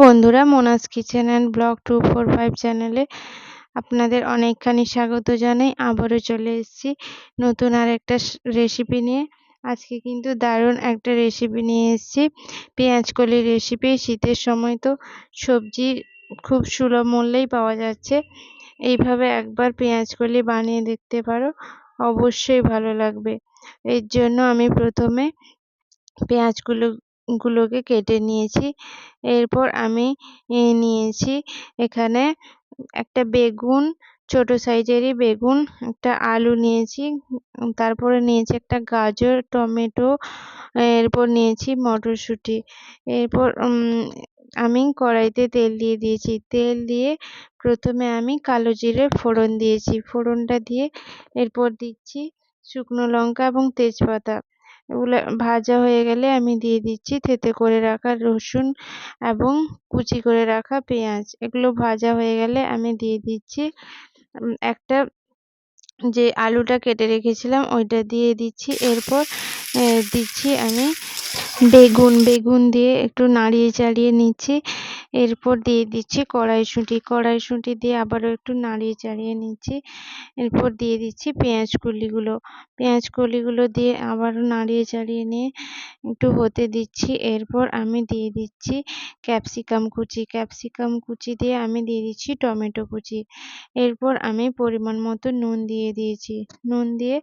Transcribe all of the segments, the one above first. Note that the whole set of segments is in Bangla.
বন্ধুরা Mona's kitchen and blog two four five চ্যানেলে আপনাদের অনেকখানি স্বাগত জানাই। আবারও চলে এসেছি নতুন আর একটা রেসিপি নিয়ে। আজকে কিন্তু দারুণ একটা রেসিপি নিয়ে এসেছি। পেঁয়াজ কলির রেসিপি শীতের সময় তো সবজি খুব সুলভ মূল্যেই পাওয়া যাচ্ছে। এইভাবে একবার পেঁয়াজ কলি বানিয়ে দেখতে পারো, অবশ্যই ভালো লাগবে। এর জন্য আমি প্রথমে পেঁয়াজগুলো গুলোকে কেটে নিয়েছি। এরপর আমি নিয়েছি এখানে একটা বেগুন, ছোট সাইজেরই বেগুন, একটা আলু নিয়েছি। তারপরে নিয়েছি একটা গাজর, টমেটো, এরপর নিয়েছি মটরশুঁটি। এরপর আমি কড়াইতে তেল দিয়ে দিয়েছি। তেল দিয়ে প্রথমে আমি কালো জিরে ফোড়ন দিয়েছি। ফোড়নটা দিয়ে এরপর দিচ্ছি শুকনো লঙ্কা এবং তেজপাতা। এগুলো ভাজা হয়ে গেলে আমি দিয়ে দিচ্ছি থেতে করে রাখা রসুন এবং কুচি করে রাখা পেঁয়াজ। এগুলো ভাজা হয়ে গেলে আমি দিয়ে দিচ্ছি একটা যে আলুটা কেটে রেখেছিলাম ওইটা দিয়ে দিচ্ছি। এরপর দিচ্ছি আমি বেগুন। বেগুন দিয়ে একটু নাড়িয়ে চাড়িয়ে নিচ্ছি। এরপর দিয়ে দিচ্ছি কড়াইশুঁটি। কড়াইশুঁটি দিয়ে আবারও একটু নাড়িয়ে চাড়িয়ে নিচ্ছি। এরপর দিয়ে দিচ্ছি পেঁয়াজ কলিগুলো। পেঁয়াজ কলিগুলো দিয়ে আবারও নাড়িয়ে চাড়িয়ে নিয়ে একটু হতে দিচ্ছি। এরপর আমি দিয়ে দিচ্ছি ক্যাপসিকাম কুচি। ক্যাপসিকাম কুচি দিয়ে আমি দিয়ে দিচ্ছি টমেটো কুচি। এরপর আমি পরিমাণ মতো নুন দিয়ে দিয়েছি। নুন দিয়ে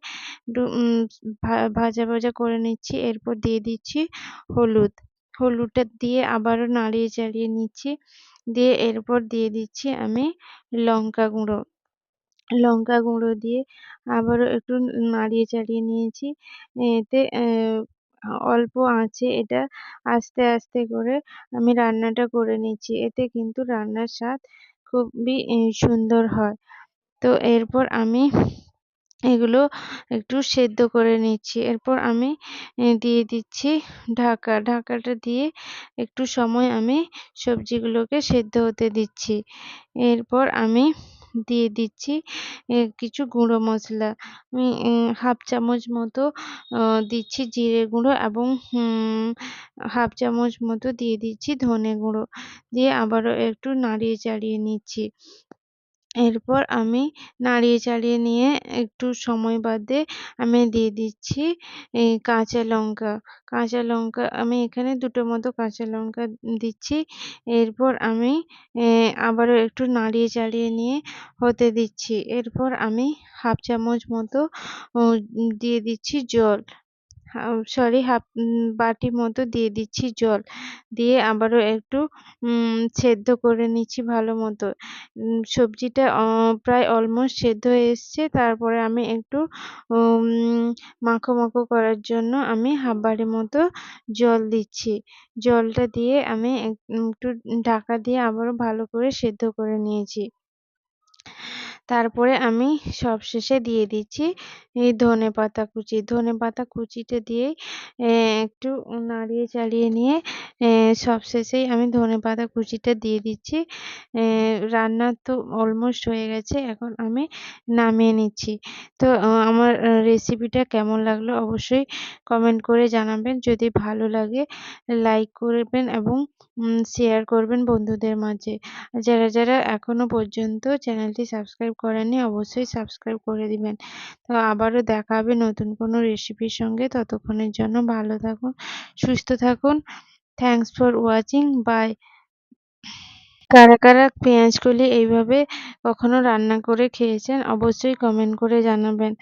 ভাজা ভাজা করে নিচ্ছি। এরপর দিয়ে দিচ্ছি হলুদ। হলুদটা দিয়ে আবারও নাড়িয়ে চাড়িয়ে নিচ্ছি। দিয়ে এরপর দিয়ে দিচ্ছি আমি লঙ্কা গুঁড়ো। লঙ্কা গুঁড়ো দিয়ে আবারও একটু নাড়িয়ে চাড়িয়ে নিয়েছি। এতে অল্প আঁচে এটা আস্তে আস্তে করে আমি রান্নাটা করে নিচ্ছি। এতে কিন্তু রান্নার স্বাদ খুবই সুন্দর হয়। তো এরপর আমি এগুলো একটু সেদ্ধ করে নিচ্ছি। এরপর আমি দিয়ে দিচ্ছি ঢাকা। ঢাকাটা দিয়ে একটু সময় আমি সবজিগুলোকে সেদ্ধ হতে দিচ্ছি। এরপর আমি দিয়ে দিচ্ছি কিছু গুঁড়ো মশলা। আমি হাফ চামচ মতো দিচ্ছি জিরে গুঁড়ো এবং হাফ চামচ মতো দিয়ে দিচ্ছি ধনে গুঁড়ো। দিয়ে আবারও একটু নাড়িয়ে চাড়িয়ে নিচ্ছি। এরপর আমি নাড়িয়ে চাড়িয়ে নিয়ে একটু সময় বাদে আমি দিয়ে দিচ্ছি কাঁচা লঙ্কা। কাঁচা লঙ্কা আমি এখানে দুটো মতো কাঁচা লঙ্কা দিচ্ছি। এরপর আমি আবারও একটু নাড়িয়ে চাড়িয়ে নিয়ে হতে দিচ্ছি। এরপর আমি হাফ চামচ মতো দিয়ে দিচ্ছি জল। সরি হাফ বাটি মতো দিয়ে দিচ্ছি জল। দিয়ে আবারও একটু সেদ্ধ করে নিচ্ছি ভালো মতো। সবজিটা প্রায় অলমোস্ট সেদ্ধ হয়ে এসছে। তারপরে আমি একটু মাখো মাখো করার জন্য আমি হাফ বাটি মতো জল দিচ্ছি। জলটা দিয়ে আমি একটু ঢাকা দিয়ে আবারও ভালো করে সেদ্ধ করে নিয়েছি। তারপরে আমি সবশেষে দিয়ে দিচ্ছি ধনে পাতা কুচি। ধনে পাতা কুচিটা দিয়ে একটু নাড়িয়ে চাড়িয়ে নিয়ে সবশেষেই আমি ধনে পাতা কুচিটা দিয়ে দিচ্ছি। রান্না তো অলমোস্ট হয়ে গেছে, এখন আমি নামিয়ে নিচ্ছি। তো আমার রেসিপিটা কেমন লাগল অবশ্যই কমেন্ট করে জানাবেন। যদি ভালো লাগে লাইক করবেন এবং শেয়ার করবেন বন্ধুদের মাঝে। যারা যারা এখনও পর্যন্ত চ্যানেলটি সাবস্ক্রাইব করেননি অবশ্যই সাবস্ক্রাইব করে দিবেন। তো আবারও দেখা হবে নতুন কোনো রেসিপির সঙ্গে। ততক্ষণের জন্য ভালো থাকুন, সুস্থ থাকুন। থ্যাংকস ফর ওয়াচিং বাই কারা কারা পেঁয়াজকলি এইভাবে কখনো রান্না করে খেয়েছেন, অবশ্যই কমেন্ট করে জানাবেন।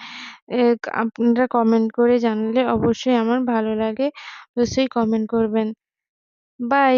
আপনারা কমেন্ট করে জানালে অবশ্যই আমার ভালো লাগে, অবশ্যই কমেন্ট করবেন। বাই